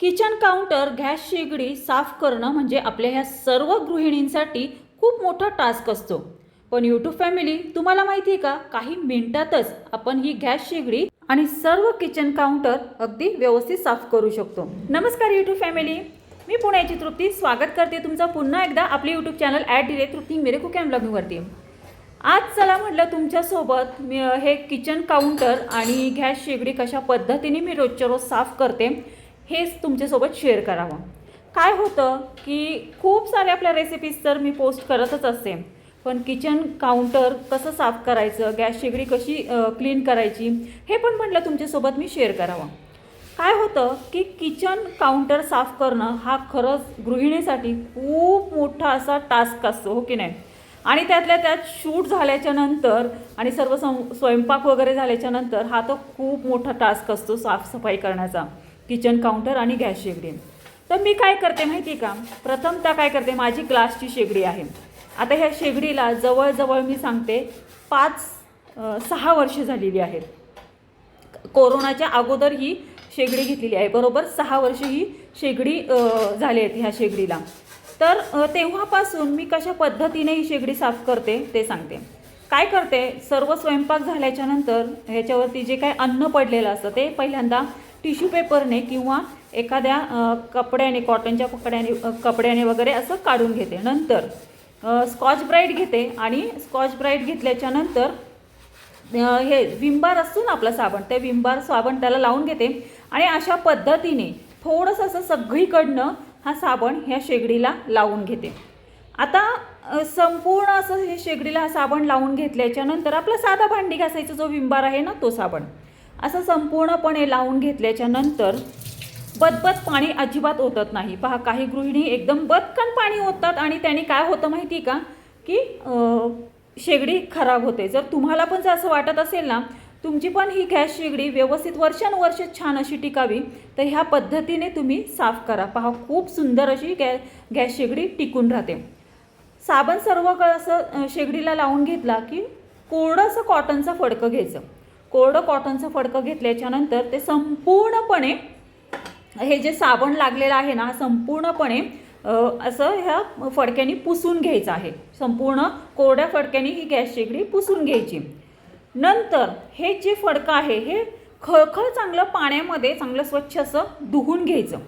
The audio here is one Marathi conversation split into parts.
किचन काउंटर गॅस शेगडी साफ करणं म्हणजे आपल्या ह्या सर्व गृहिणींसाठी खूप मोठा टास्क असतो. पण यूट्यूब फॅमिली तुम्हाला माहिती आहे का? काही मिनिटातच आपण ही गॅस शेगडी आणि सर्व किचन काउंटर अगदी व्यवस्थित साफ करू शकतो. नमस्कार यूट्यूब फॅमिली मी पुण्याची तृप्ती. स्वागत करते तुमचं पुन्हा एकदा आपले यूट्यूब चॅनल ॲट डिरे तृप्ती मेरे कुकॅम अँड आज चला म्हटलं तुमच्यासोबत मी हे किचन काउंटर आणि गॅस शेगडी कशा पद्धतीने मी रोजच्या रोज साफ करते हेच तुमच्यासोबत शेअर करावं. काय होतं की खूप साऱ्या आपल्या रेसिपीज तर मी पोस्ट करतच असते. पण किचन काउंटर कसं साफ करायचं गॅस शेगडी कशी क्लीन करायची हे पण म्हटलं तुमच्यासोबत मी शेअर करावं. काय होतं की किचन काउंटर साफ करणं हा खरंच गृहिणीसाठी खूप मोठा असा टास्क असतो हो की नाही? आणि त्यातल्या त्यात शूट झाल्याच्यानंतर आणि सर्व सं स्वयंपाक वगैरे झाल्याच्यानंतर हा तर खूप मोठा टास्क असतो साफसफाई करण्याचा. किचन काउंटर आणि गॅस शेगडी. तर मी काय करते माहिती आहे का? प्रथमतः काय करते माझी ग्लासची शेगडी आहे. आता ह्या शेगडीला जवळजवळ मी सांगते पाच सहा वर्ष झालेली आहेत कोरोनाच्या अगोदर ही शेगडी घेतलेली आहे. बरोबर सहा वर्ष ही शेगडी झाली आहेत ह्या शेगडीला. तर तेव्हापासून मी कशा पद्धतीने ही शेगडी साफ करते ते सांगते. काय करते सर्व स्वयंपाक झाल्याच्यानंतर ह्याच्यावरती जे काय अन्न पडलेलं असतं ते पहिल्यांदा टिश्यू पेपरने किंवा एखाद्या कपड्याने कॉटनच्या कपड्याने कपड्याने वगैरे असं काढून घेते. नंतर स्कॉच ब्राईट घेते आणि स्कॉच ब्राईट घेतल्याच्या नंतर हे विंबार असतो ना आपला साबण ते विंबार साबण त्याला लावून घेते आणि अशा पद्धतीने थोडंसं असं सगळीकडनं हा साबण ह्या शेगडीला लावून घेते. आता संपूर्ण असं हे शेगडीला हा साबण लावून घेतल्याच्या नंतर आपला साधा भांडी घासायचा जो विंबार आहे ना तो साबण. असं संपूर्णपणे लावून घेतल्याच्या नंतर बदबद पाणी अजिबात ओतत नाही. पहा काही गृहिणी एकदम बदकन पाणी ओततात आणि त्याने काय होतं माहिती का? की शेगडी खराब होते. जर तुम्हाला पण जर असं वाटत असेल ना तुमची पण ही गॅस शेगडी व्यवस्थित वर्षानुवर्ष छान अशी टिकावी तर ह्या पद्धतीने तुम्ही साफ करा. पहा खूप सुंदर अशी गॅ गॅस शेगडी टिकून राहते. साबण सर्व असं शेगडीला लावून घेतला की कोरडं असं कॉटनचं फडकं घ्यायचं. कोरडं कॉटनचं फडकं घेतल्याच्यानंतर ते संपूर्णपणे हे जे साबण लागलेलं आहे ना संपूर्णपणे असं ह्या फडक्यानी पुसून घ्यायचं आहे. संपूर्ण कोरड्या फडक्यानी ही गॅस शेगडी पुसून घ्यायची. नंतर हे जे फडकं आहे हे खळखळ चांगलं पाण्यामध्ये चांगलं स्वच्छ असं धुवून घ्यायचं.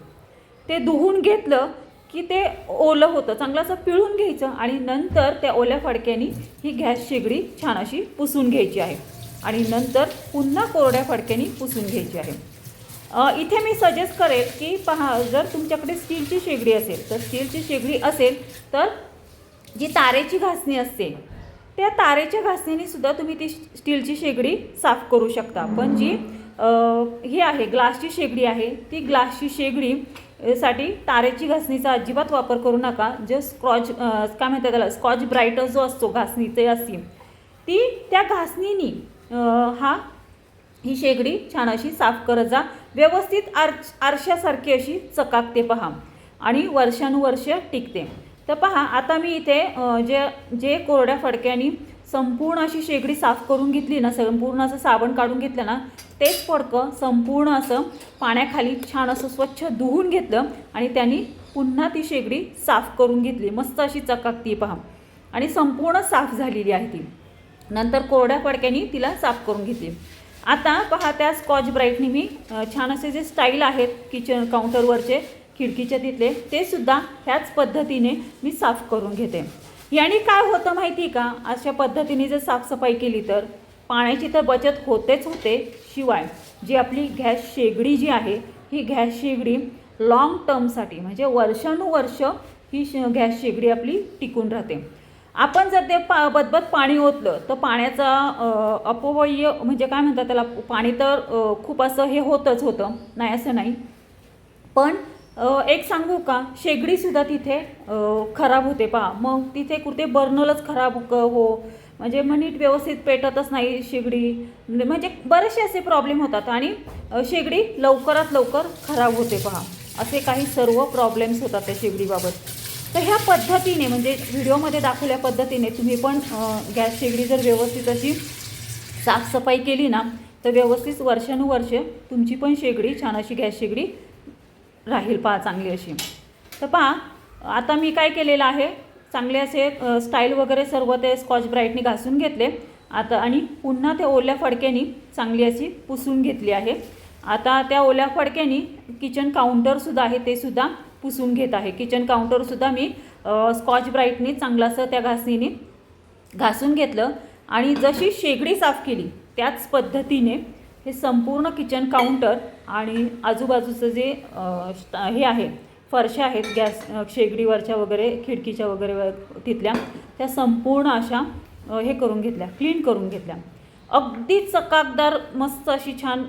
ते धुवून घेतलं की ते ओलं होतं चांगलं असं पिळून घ्यायचं आणि नंतर त्या ओल्या फडक्यानी ही गॅस शेगडी छान अशी पुसून घ्यायची आहे. आणि नंतर पुन्हा कोरड्या फडक्यानी पुसून घ्यायची आहे. इथे मी सजेस्ट करेल की पहा जर तुमच्याकडे स्टीलची शेगडी असेल तर स्टीलची शेगडी असेल तर जी तारेची घासणी असते त्या तारेच्या घासणीने सुद्धा तुम्ही ती स्टीलची शेगडी साफ करू शकता. पण जी हे ही आहे ग्लासची शेगडी आहे ती ग्लासची शेगडी साठी तारेची घासणीचा अजिबात वापर करू नका. जो स्क्रॉच काय म्हणतात त्याला स्कॉच ब्राईटर जो असतो घासणीचे असते ती त्या घासणीनी हा ही शेगडी छान अशी साफ करत जा. व्यवस्थित आर आरशासारखी अशी चकाकते पहा आणि वर्षानुवर्ष टिकते. तर पहा आता मी इथे जे जे कोरड्या फडक्यानी संपूर्ण अशी शेगडी साफ करून घेतली ना संपूर्ण असं साबण काढून घेतलं ना तेच फडकं संपूर्ण असं पाण्याखाली छान असं स्वच्छ धुवून घेतलं आणि त्यांनी पुन्हा ती शेगडी साफ करून घेतली. मस्त अशी चकाकती पहा. आणि संपूर्ण साफ झालेली आहे ती. नंतर कोरड्या फडक्यानी तिला साफ करून घेतली आता पहा त्या स्कॉच ब्राईटनी मी छान असे जे स्टाईल आहेत किचन काउंटरवरचे खिडकीच्या तिथले ते सुद्धा ह्याच पद्धतीने मी साफ करून घेते. याने काय होतं माहिती आहे का? अशा पद्धतीने जर साफसफाई केली तर पाण्याची तर बचत होतेच होते. शिवाय जी आपली गॅस शेगडी जी आहे ही गॅस शेगडी लाँग टर्मसाठी म्हणजे वर्षानुवर्ष ही श गॅस शेगडी आपली टिकून राहते. आपण जर ते पा बदबद पाणी ओतलं तर पाण्याचा अपव्यय म्हणजे काय म्हणतात त्याला? पाणी तर खूप असं हे होतंच होतं. नाही असं नाही. पण एक सांगू का? शेगडीसुद्धा तिथे खराब होते. पहा मग तिथे कुठे बर्नलच खराब क- हो. म्हणजे मग नीट व्यवस्थित पेटतच नाही शेगडी. म्हणजे बरेचसे असे प्रॉब्लेम होतात आणि शेगडी लवकरात लवकर खराब होते. पहा असे काही सर्व प्रॉब्लेम्स होतात त्या शेगडीबाबत. तर ह्या पद्धतीने म्हणजे व्हिडिओमध्ये दाखवल्या पद्धतीने तुम्ही पण गॅस शेगडी जर व्यवस्थित अशी साफसफाई केली ना तर व्यवस्थित वर्षानुवर्ष तुमची पण शेगडी छान अशी गॅस शेगडी राहील. पहा चांगली अशी. तर पहा आता मी काय केलेलं आहे चांगले असे स्टाईल वगैरे सर्व ते स्कॉच ब्राईटनी घासून घेतले. आता आणि पुन्हा त्या ओल्या फडक्यानी चांगली अशी पुसून घेतली आहे. आता त्या ओल्या फडक्यानी किचन काउंटरसुद्धा आहे ते सुद्धा पुसून घेत आहे. किचन काउंटरसुद्धा मी स्कॉच ब्राईटनी चांगलासं त्या घासणीने घासून घेतलं आणि जशी शेगडी साफ केली त्याच पद्धतीने हे संपूर्ण किचन काउंटर आणि आजूबाजूचं जे हे आहे फरशा आहेत गॅस शेगडीवरच्या वगैरे खिडकीच्या वगैरे व- तिथल्या त्या संपूर्ण अशा हे करून घेतल्या क्लीन करून घेतल्या. अगदी चकाकदार मस्त अशी छान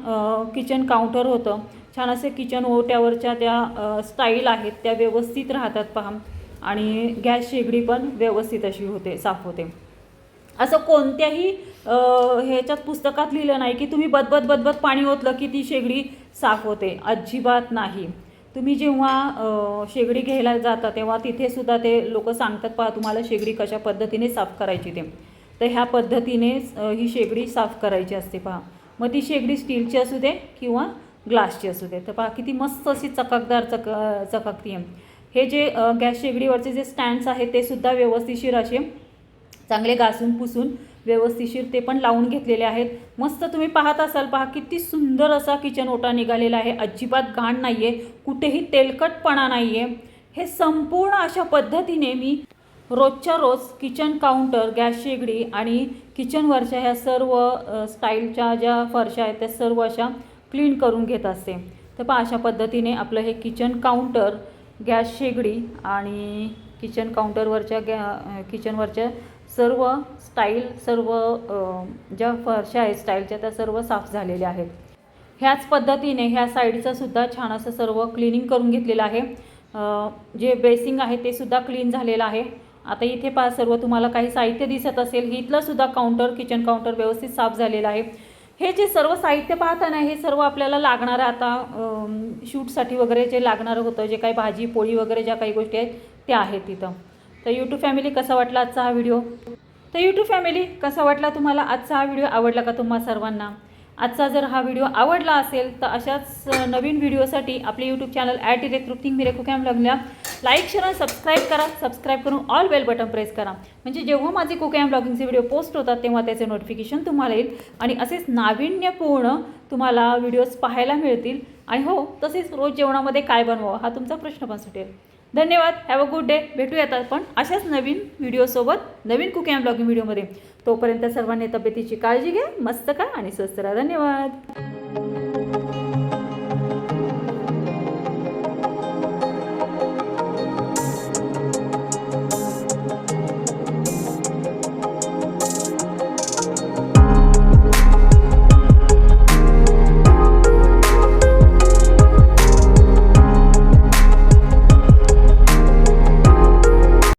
किचन काउंटर होतं. छान असे किचन ओट्यावरच्या त्या स्टाईल आहेत त्या व्यवस्थित राहतात पहा. आणि गॅस शेगडी पण व्यवस्थित अशी होते साफ होते. असं कोणत्याही ह्याच्यात पुस्तकात लिहिलं नाही की तुम्ही बदबद बदबद पाणी ओतलं की ती शेगडी साफ होते. अजिबात नाही. तुम्ही जेव्हा शेगडी घ्यायला जाता तेव्हा तिथेसुद्धा ते लोक सांगतात पहा तुम्हाला शेगडी कशा पद्धतीने साफ करायची ते. तर ह्या पद्धतीने ही शेगडी साफ करायची असते पहा. मग ती शेगडी स्टीलची असू दे किंवा ग्लासची असू दे. तर पहा किती मस्त अशी चकाकदार चक चकाकती आहे. हे जे गॅस शेगडीवरचे जे स्टँड्स आहेत ते सुद्धा व्यवस्थिशीर असे चांगले घासून पुसून व्यवस्थिशीर ते पण लावून घेतलेले आहेत. मस्त तुम्ही पाहत असाल पहा किती सुंदर असा किचन ओटा निघालेला आहे. अजिबात घाण नाही आहे कुठेही तेलकटपणा नाही आहे हे संपूर्ण अशा पद्धतीने मी रोजच्या रोज किचन काउंटर गॅस शेगडी आणि किचनवरच्या ह्या सर्व स्टाईलच्या ज्या फरशा आहेत त्या सर्व अशा क्लीन करून घेत असते. तर पहा अशा पद्धतीने आपलं हे किचन काउंटर गॅस शेगडी आणि किचन काउंटरवरच्या गॅ किचनवरच्या सर्व स्टाईल सर्व ज्या फरशा आहेत स्टाईलच्या त्या सर्व साफ झालेल्या आहेत. ह्याच पद्धतीने ह्या साईडचं सुद्धा छान असं सर्व क्लिनिंग करून घेतलेलं आहे. जे बेसिंग आहे ते सुद्धा क्लीन झालेलं आहे. आता इथे पहा सर्व तुम्हाला काही साहित्य दिसत असेल इथलं सुद्धा काउंटर किचन काउंटर व्यवस्थित साफ झालेलं आहे. हे जे सर्व साहित्य पाहताना हे सर्व आपल्याला लागणारं आता शूटसाठी वगैरे जे लागणारं होतं जे काही भाजी पोळी वगैरे ज्या काही गोष्टी आहेत त्या आहेत तिथं. तर यूट्यूब फॅमिली कसा वाटला आजचा हा व्हिडिओ तर यूट्यूब फॅमिली कसा वाटला तुम्हाला? आजचा हा व्हिडिओ आवडला का तुम्हा सर्वांना? आजचा जर हा व्हिडिओ आवडला असेल तर अशाच नवीन व्हिडिओसाठी आपले यूट्यूब चॅनल ॲट इलेक्ट रुथिंग मिरेको कॅम लग्न. लाईक शेअर सबस्क्राईब करा. सबस्क्राईब करून ऑल बेल बटन प्रेस करा. म्हणजे जेव्हा माझे कुकॅम ब्लॉगिंगचे व्हिडिओ पोस्ट होतात तेव्हा त्याचे नोटिफिकेशन तुम्हाला येईल आणि असेच नाविन्यपूर्ण तुम्हाला व्हिडिओज पाहायला मिळतील. आणि हो तसेच रोज जेवणामध्ये काय बनवावं हा तुमचा प्रश्न पण सुटेल. धन्यवाद. हॅव अ गुड डे भेटूयात आपण अशाच नवीन व्हिडिओसोबत नवीन कुकिंग अँड ब्लॉगिंग व्हिडिओमध्ये तोपर्यंत सर्वांनी तब्येतीची काळजी घ्या मस्त का आणि स्वस्त राहा. धन्यवाद.